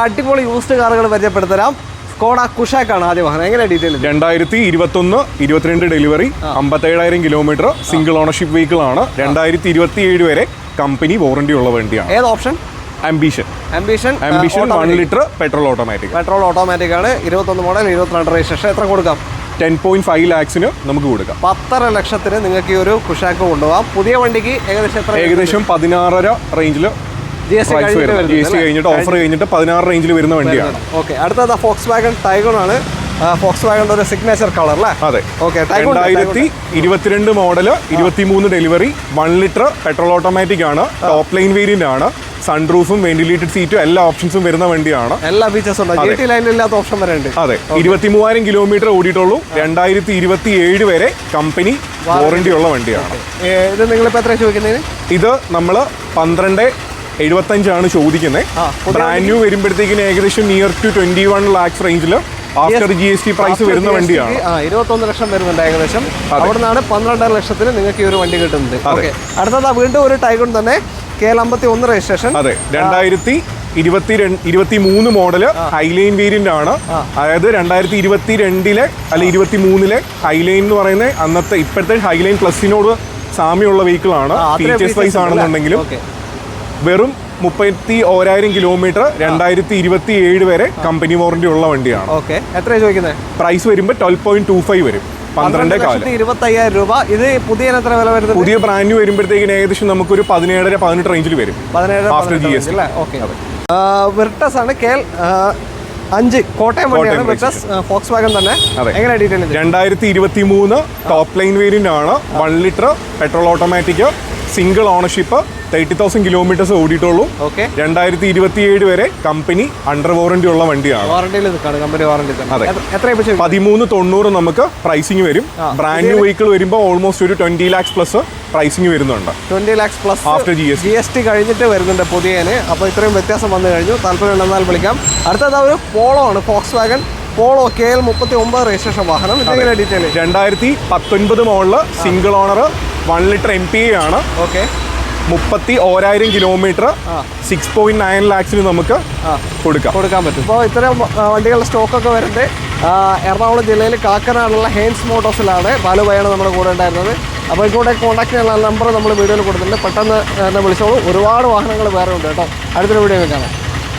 അടിപൊളി യൂസ്ഡ് കാറുകൾ പരിചയപ്പെടുത്തരാം സ്കോഡ കുഷാക്കാണ് ആദ്യ വാഹനം. എങ്ങനെ ഡീറ്റെയിൽ രണ്ടായിരത്തി ഇരുപത്തൊന്ന് ഇരുപത്തിരണ്ട് ഡെലിവറി അമ്പത്തേഴായിരം കിലോമീറ്റർ സിംഗിൾ ഓണർഷിപ്പ് വെഹിക്കിൾ ആണ്. രണ്ടായിരത്തി ഇരുപത്തി ഏഴ് വരെ കമ്പനി വാറണ്ടി ഉള്ള വണ്ടിയാണ്. ഏത് option ambition ambition ambition one litre petrol automatic petrol automatic ആണ്. ഇരുപത്തൊന്ന് മോഡൽ ഇരുപത്തിരണ്ട് രജിസ്ട്രേഷൻ എത്ര കൊടുക്കാം? ടെൻ പോയിന്റ് ഫൈവ് ലാക്സിന് നമുക്ക് കൊടുക്കാം. പത്തര ലക്ഷത്തിന് നിങ്ങൾക്ക് ഈ ഒരു കുഷാക്ക് കൊണ്ടുപോകാം. പുതിയ വണ്ടിക്ക് ഏകദേശം ഏകദേശം പതിനാറര റേഞ്ചിൽ ജി എസ് ടി കഴിഞ്ഞിട്ട് ഓഫർ കഴിഞ്ഞിട്ട് പതിനാറ് റേഞ്ചിൽ വരുന്ന വണ്ടിയാണ് ഓക്കെ അടുത്തത് ഫോക്സ് വാഗൺ ടൈഗൺ ആണ്. ഫോക്സ് വാഗണിന്റെ ഒരു സിഗ്നേച്ചർ കളർ അല്ലേ? അതെ. ഓക്കെ രണ്ടായിരത്തി ഇരുപത്തിരണ്ട് മോഡൽ ഇരുപത്തിമൂന്ന് delivery one litre petrol automatic ആണ് ടോപ്പ് ലൈൻ വേരിയന്റ് ആണ് സൺറൂഫും വെന്റിലേറ്റഡ് സീറ്റും എല്ലാ ഓപ്ഷൻസും വരുന്ന വണ്ടിയാണ്. എല്ലാ ഫീച്ചേഴ്സും ഇല്ലാത്ത ഓപ്ഷൻ വരെ ഉണ്ട്. അതെ. ഇരുപത്തി മൂവായിരം കിലോമീറ്റർ ഓടിയിട്ടുള്ളൂ. രണ്ടായിരത്തി ഇരുപത്തി ഏഴ് വരെ കമ്പനി വാറണ്ടി ഉള്ള വണ്ടിയാണ്. ഇത് നിങ്ങളിപ്പോൾ എത്ര ചോദിക്കുന്നത് ഇത് നമ്മൾ പന്ത്രണ്ട് എഴുപത്തഞ്ചാണ് ചോദിക്കുന്നത് ആ, പുതിയ ബ്രാൻഡ് ന്യൂ വരുമ്പോഴത്തേക്കിന് ഏകദേശം near to twenty one lakhs റേഞ്ചിൽ after G S T price വരുന്ന വണ്ടിയാണ്. ഇരുപത്തൊന്ന് ലക്ഷം വരുന്നുണ്ട് ഏകദേശം. അവിടെ നിന്നാണ് പന്ത്രണ്ടര ലക്ഷത്തിന് നിങ്ങൾക്ക് ഈ ഒരു വണ്ടി കിട്ടുന്നത്. അടുത്തത് ആ വീണ്ടും ഒരു ടൈഗൺ തന്നെ കെ എൽ അമ്പത്തി ഒന്ന് രജിസ്ട്രേഷൻ അതെ രണ്ടായിരത്തി ഇരുപത്തി ഇരുപത്തി മൂന്ന് മോഡൽ ഹൈലൈൻ വേരിയന്റ് ആണ്. അതായത് രണ്ടായിരത്തി ഇരുപത്തി രണ്ടിലെ അല്ലെ ഇരുപത്തി മൂന്നിലെ ഹൈലൈൻ എന്ന് പറയുന്ന അന്നത്തെ ഇപ്പോഴത്തെ ഹൈലൈൻ പ്ലസിനോട് സാമ്യമുള്ള വെഹിക്കിൾ ആണ്. ഫീച്ചേഴ്സ് വൈസ് ആണെന്നുണ്ടെങ്കിലും. വെറും മുപ്പത്തി ഓരായിരം കിലോമീറ്റർ രണ്ടായിരത്തി ഇരുപത്തി ഏഴ് വരെ കമ്പനി വാറണ്ടി ഉള്ള വണ്ടിയാണ്. ഓക്കെ. എത്ര ചോദിക്കുന്നത് പ്രൈസ് വരുമ്പോൾ ട്വൽവ് പോയിന്റ് ടു ഫൈവ് വരും. പന്ത്രണ്ട് ഇരുപത്തയ്യായിരം രൂപ. ഇത് പുതിയ എത്ര വില വരുന്നത്? പുതിയ ബ്രാൻഡ് വരുമ്പോഴത്തേക്കും ഏകദേശം നമുക്കൊരു പതിനേഴര പതിനെട്ട് റേഞ്ചിൽ വരും. പതിനേഴ് ഓക്കെ വെർട്ടസ് ആണ് കെ എൽ അഞ്ച് കോട്ടയം വണ്ടിയാണ് വിർട്ടസ് ഫോക്സ് വാഗൻ തന്നെ എങ്ങനെ രണ്ടായിരത്തി ഇരുപത്തി മൂന്ന് ടോപ്പ് ലൈൻ വേരിയന്റ് ആണ്. One litre petrol automatic single ownership thirty thousand kilometres ഓടിയിട്ടുള്ളൂ. Okay രണ്ടായിരത്തി ഇരുപത്തി ഏഴ് വരെ കമ്പനി അണ്ടർ വാറന്റി ഉള്ള വണ്ടിയാണ്. പതിമൂന്ന് തൊണ്ണൂറ് നമുക്ക് പ്രൈസിങ് വരും. ബ്രാൻഡ് ന്യൂ വെഹിക്കിൾ വരുമ്പോൾ ഓൾമോസ്റ്റ് ഒരു ട്വന്റി ലാക്സ് പ്ലസ് പ്രൈസിങ് വരുന്നുണ്ട്. Twenty lakhs plus after G S G S T കഴിഞ്ഞിട്ട് വരുന്നുണ്ട് പുതിയതിന് അപ്പോൾ ഇത്രയും വ്യത്യാസം വന്നു കഴിഞ്ഞു. താല്പര്യം ഉണ്ടെന്നാൽ വിളിക്കാം. അടുത്തത് ഒരു പോളോ ആണ് Volkswagen Polo K L മുപ്പത്തി ഒമ്പത് രജിസ്ട്രേഷൻ വാഹനം ഇതെങ്ങനെ ഡീറ്റെയിൽ രണ്ടായിരത്തി പത്തൊൻപത് മോളിൽ single owner one litre M P ആണ്. ഓക്കെ മുപ്പത്തി ഓരായിരം കിലോമീറ്റർ സിക്സ് പോയിന്റ് നയൻ ലാക്സിന് നമുക്ക് കൊടുക്കാം. കൊടുക്കാൻ പറ്റും. ഇപ്പോൾ ഇത്തരം വണ്ടികളുടെ സ്റ്റോക്കൊക്കെ വരട്ടെ എറണാകുളം ജില്ലയിൽ കാക്കനാടുള്ള ഹെയിൻസ് മോട്ടോഴ്സിലാണ് ബാലുബായാണ് നമ്മുടെ കൂടെ ഉണ്ടായിരുന്നത്. അപ്പോൾ ഇങ്ങോട്ട് കോൺടാക്ട് ചെയ്യാനുള്ള നമ്പർ നമ്മൾ വീഡിയോയിൽ കൊടുത്തിട്ടുണ്ട്. പെട്ടെന്ന് എന്നെ വിളിച്ചോളൂ. ഒരുപാട് വാഹനങ്ങൾ വേറെ ഉണ്ട് കേട്ടോ. അടുത്തൊരു വീഡിയോ കാണാം.